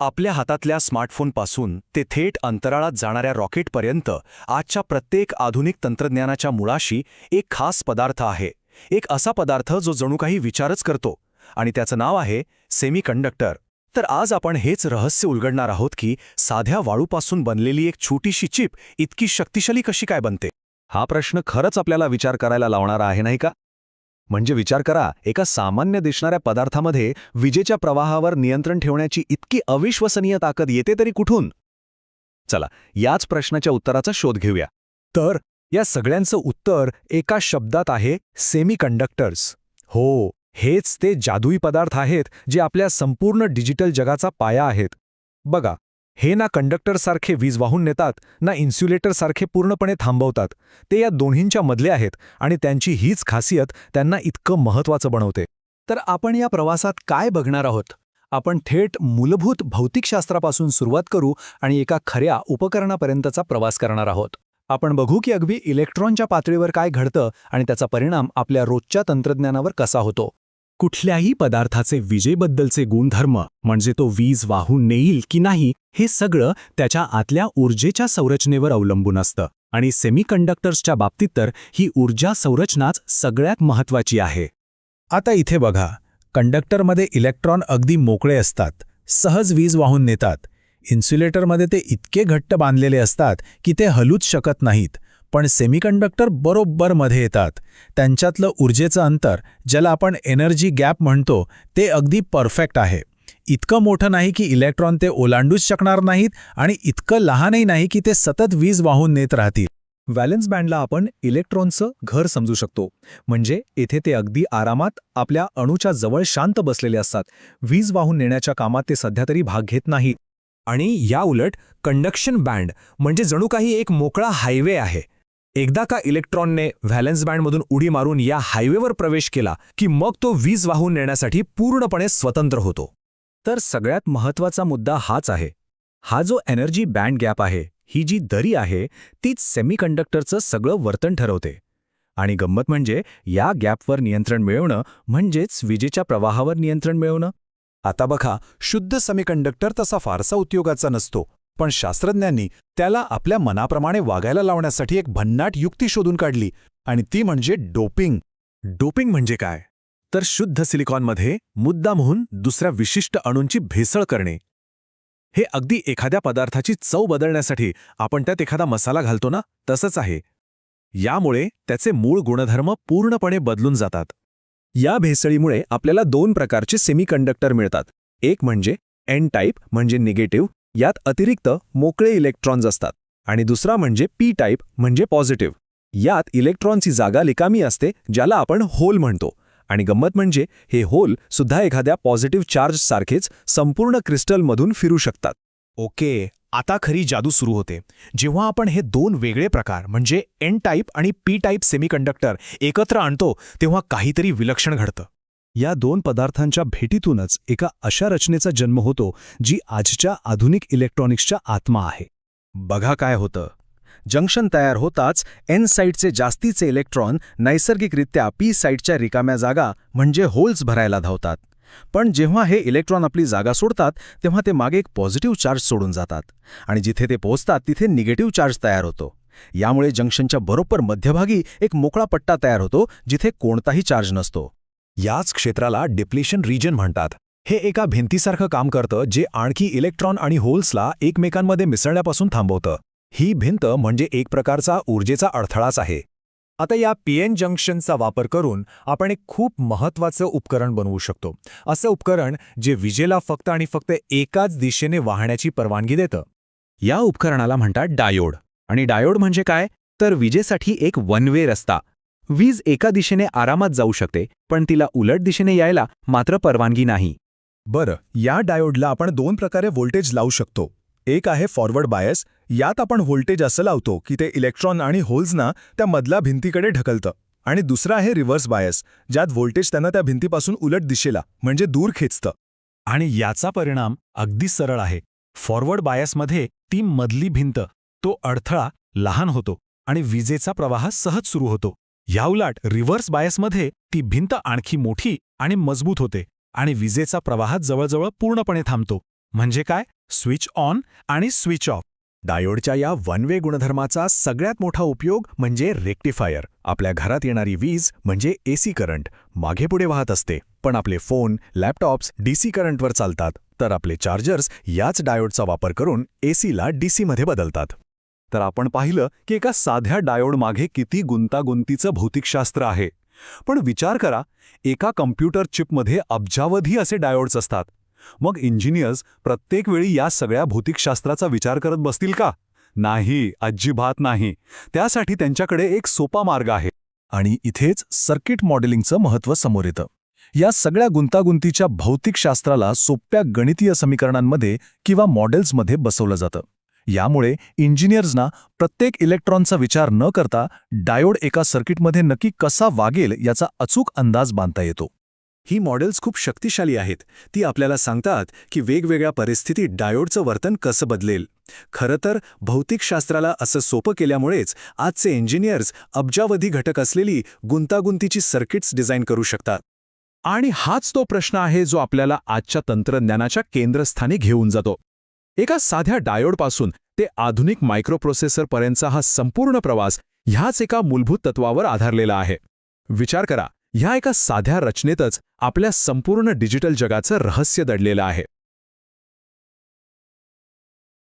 आपल्या हातातल्या स्मार्टफोनपासून ते थेट अंतराळात जाणाऱ्या रॉकेटपर्यंत आजच्या प्रत्येक आधुनिक तंत्रज्ञानाच्या मुळाशी एक खास पदार्थ आहे. एक असा पदार्थ जो जणू काही विचारच करतो आणि त्याचं नाव आहे सेमीकंडक्टर. तर आज आपण हेच रहस्य उलगडणार आहोत की साध्या वाळूपासून बनलेली एक छोटीशी चिप इतकी शक्तिशाली कशी काय बनते? हा प्रश्न खरंच आपल्याला विचार करायला लावणारा आहे नाही का? म्हणजे विचार करा एका सामान्य दिसणाऱ्या पदार्थामध्ये विजेच्या प्रवाहावर नियंत्रण ठेवण्याची इतकी अविश्वसनीय ताकद येते तरी कुठून? चला याच प्रश्नाच्या उत्तराचा शोध घेऊया. तर या सगळ्यांचं उत्तर एका शब्दात आहे सेमीकंडक्टर्स हो हेच ते जादुई पदार्थ आहेत जे आपल्या संपूर्ण डिजिटल जगाचा पाया आहेत. बघा हे ना कंडक्टरसारखे वीज वाहून नेतात ना इन्स्युलेटरसारखे पूर्णपणे थांबवतात. ते या दोन्हींच्या मधले आहेत आणि त्यांची हीच खासियत त्यांना इतकं महत्त्वाचं बनवते. तर आपण या प्रवासात काय बघणार आहोत? आपण थेट मूलभूत भौतिकशास्त्रापासून सुरुवात करू आणि एका खऱ्या उपकरणापर्यंतचा प्रवास करणार आहोत. आपण बघू की अगदी इलेक्ट्रॉनच्या पातळीवर काय घडतं आणि त्याचा परिणाम आपल्या रोजच्या तंत्रज्ञानावर कसा होतो. कुठल्याही पदार्थाचे विजेबद्दलचे गुणधर्म म्हणजे तो वीज वाहून नेईल की नाही हे सगळं त्याच्या आतल्या ऊर्जेच्या संरचनेवर अवलंबून असतं. आणि सेमीकंडक्टर्सच्या बाबतीत तर ही ऊर्जा संरचनाच सगळ्यात महत्वाची आहे. आता इथे बघा कंडक्टरमध्ये इलेक्ट्रॉन अगदी मोकळे असतात सहज वीज वाहून नेतात. इन्सुलेटरमध्ये ते इतके घट्ट बांधलेले असतात की ते हलूच शकत नाहीत. पण सेमीकंडक्टर बरोबर मध्ये येतात. त्यांच्यातलं ऊर्जेचं अंतर ज्याला आपण एनर्जी गॅप म्हणतो ते अगदी परफेक्ट आहे. इतकं मोठं नाही की इलेक्ट्रॉन ते ओलांडूच शकणार नाहीत आणि इतकं लहानही नाही की ते सतत वीज वाहून नेत राहतील. व्हॅलेन्स बँडला आपण इलेक्ट्रॉनचं घर समजू शकतो. म्हणजे येथे ते अगदी आरामात आपल्या अणूच्या जवळ शांत बसलेले असतात. वीज वाहून नेण्याच्या कामात ते सध्या तरी भाग घेत नाहीत. आणि या उलट कंडक्शन बँड म्हणजे जणू काही एक मोकळा हायवे आहे. एकदा का इलेक्ट्रॉनने व्हॅलन्स बँडमधून उडी मारून या हायवेवर प्रवेश केला की मग तो वीज वाहून नेण्यासाठी पूर्णपणे स्वतंत्र होतो. तर सगळ्यात महत्त्वाचा मुद्दा हाच आहे. हा जो एनर्जी बँड गॅप आहे ही जी दरी आहे तीच सेमीकंडक्टरचं सगळं वर्तन ठरवते. आणि गंमत म्हणजे या गॅपवर नियंत्रण मिळवणं म्हणजेच विजेच्या प्रवाहावर नियंत्रण मिळवणं. आता बघा शुद्ध सेमीकंडक्टर तसा फारसा उपयोगाचा नसतो. पण शास्त्रज्ञांनी त्याला आपल्या मनाप्रमाणे वागायला लावण्यासाठी एक भन्नाट युक्ती शोधून काढली आणि ती म्हणजे डोपिंग. डोपिंग म्हणजे काय? तर शुद्ध सिलिकॉनमध्ये मुद्दामहून दुसऱ्या विशिष्ट अणूंची भेसळ करणे. हे अगदी एखाद्या पदार्थाची चव बदलण्यासाठी आपण त्यात एखादा मसाला घालतो ना तसंच आहे. यामुळे त्याचे मूळ गुणधर्म पूर्णपणे बदलून जातात. या भेसळीमुळे आपल्याला दोन प्रकारचे सेमीकंडक्टर मिळतात. एक म्हणजे एन टाईप म्हणजे निगेटिव्ह यात अतिरिक्त मोकळे इलेक्ट्रॉन्स असतात. आणि दुसरा म्हणजे पी टाईप म्हणजे पॉझिटिव्ह यात इलेक्ट्रॉनची जागा रिकामी असते ज्याला आपण होल म्हणतो. आणि गंमत म्हणजे हे होल सुद्धा एखाद्या पॉझिटिव्ह चार्जसारखेच संपूर्ण क्रिस्टलमधून फिरू शकतात. ओके आता खरी जादू सुरू होते. जेव्हा आपण हे दोन वेगळे प्रकार म्हणजे एन टाईप आणि पी टाईप सेमीकंडक्टर एकत्र आणतो तेव्हा काहीतरी विलक्षण घडतं. या दोन पदार्थांच्या भेटीतूनच एका अशा रचनेचा जन्म होतो जी आजच्या आधुनिक इलेक्ट्रॉनिक्सच्या आत्मा आहे. बघा काय होतं. जंक्शन तयार होताच एन साईटचे जास्तीचे इलेक्ट्रॉन नैसर्गिकरित्या पी साईटच्या रिकाम्या जागा म्हणजे होल्स भरायला धावतात. पण जेव्हा हे इलेक्ट्रॉन आपली जागा सोडतात तेव्हा ते मागे एक पॉझिटिव्ह चार्ज सोडून जातात. आणि जिथे ते पोहोचतात तिथे निगेटिव्ह चार्ज तयार होतो. यामुळे जंक्शनच्या बरोबर मध्यभागी एक मोकळा पट्टा तयार होतो जिथे कोणताही चार्ज नसतो. याच क्षेत्राला डिप्लेशन रिजन म्हणतात. हे एका भिंतीसारखं काम करतं जे आणखी इलेक्ट्रॉन आणि होल्सला एकमेकांमध्ये मिसळण्यापासून थांबवतं. ही भिंत म्हणजे एक प्रकारचा ऊर्जेचा अडथळाच आहे. आता या पीएन जंक्शनचा वापर करून आपण एक खूप महत्त्वाचं उपकरण बनवू शकतो. असं उपकरण जे विजेला फक्त आणि फक्त एकाच दिशेने वाहण्याची परवानगी देतं. या उपकरणाला म्हणतात डायोड. आणि डायोड म्हणजे काय? तर विजेसाठी एक वन वे रस्ता. वीज एका दिशेने आरामात जाऊ शकते पण तिला उलट दिशेने यायला मात्र परवानगी नाही. बरं या डायोडला आपण दोन प्रकारे व्होल्टेज लावू शकतो. एक आहे फॉरवर्ड बायस यात आपण व्होल्टेज असं लावतो की ते इलेक्ट्रॉन आणि होल्सना त्या मधल्या भिंतीकडे ढकलतं. आणि दुसरा आहे रिव्हर्स बायस ज्यात व्होल्टेज त्यांना त्या भिंतीपासून उलट दिशेला म्हणजे दूर खेचतं. आणि याचा परिणाम अगदी सरळ आहे. फॉरवर्ड बायसमध्ये ती मधली भिंत तो अडथळा लहान होतो आणि विजेचा प्रवाह सहज सुरू होतो. याउलाट रिव्हर्स बायसमध्ये ती भिंत आणखी मोठी आणि मजबूत होते आणि विजेचा प्रवाह जवळजवळ पूर्णपणे थांबतो. म्हणजे काय? स्विच ऑन आणि स्विच ऑफ. डायोडच्या या वन वे गुणधर्माचा सगळ्यात मोठा उपयोग म्हणजे रेक्टिफायर. आपल्या घरात येणारी वीज म्हणजे एसी करंट. मागे पुढे वाहत असते. पण आपले फोन लॅपटॉप्स डीसी करंटवर चालतात. तर आपले चार्जर्स याच डायोडचा वापर करून एसीला डीसीमध्ये बदलतात. तर आपण पाहिलं की एका साध्या डायोड मागे किती गुंतागुंतीचं भौतिकशास्त्र आहे. पण विचार करा एका कम्प्युटर चिपमध्ये अब्जावधी असे डायोड्स असतात. मग इंजिनियर्स प्रत्येक वेळी या सगळ्या भौतिकशास्त्राचा विचार करत बसतील का? नाही अजिबात नाही. त्यासाठी त्यांच्याकडे एक सोपा मार्ग आहे. आणि इथेच सर्किट मॉडेलिंगचं महत्त्व समोर येतं. या सगळ्या गुंतागुंतीच्या भौतिकशास्त्राला सोप्या गणितीय समीकरणांमध्ये किंवा मॉडेल्समध्ये बसवलं जातं. यामुळे इंजिनियर्सना प्रत्येक इलेक्ट्रॉनचा विचार न करता डायोड एका सर्किटमध्ये नक्की कसा वागेल याचा अचूक अंदाज बांधता येतो. ही मॉडेल्स खूप शक्तिशाली आहेत. ती आपल्याला सांगतात की वेगवेगळ्या परिस्थितीत डायोडचं वर्तन कसं बदलेल. खरं तर भौतिकशास्त्राला असं सोपं केल्यामुळेच आजचे इंजिनियर्स अब्जावधी घटक असलेली गुंतागुंतीची सर्किट्स डिझाईन करू शकतात. आणि हाच तो प्रश्न आहे जो आपल्याला आजच्या तंत्रज्ञानाच्या केंद्रस्थानी घेऊन जातो. एका साध्या डायोडपासून ते आधुनिक मायक्रोप्रोसेसरपर्यंतचा हा संपूर्ण प्रवास ह्याच एका मूलभूत तत्वावर आधारलेला आहे. विचार करा ह्या एका साध्या रचनेतच आपल्या संपूर्ण डिजिटल जगाचं रहस्य दडलेलं आहे.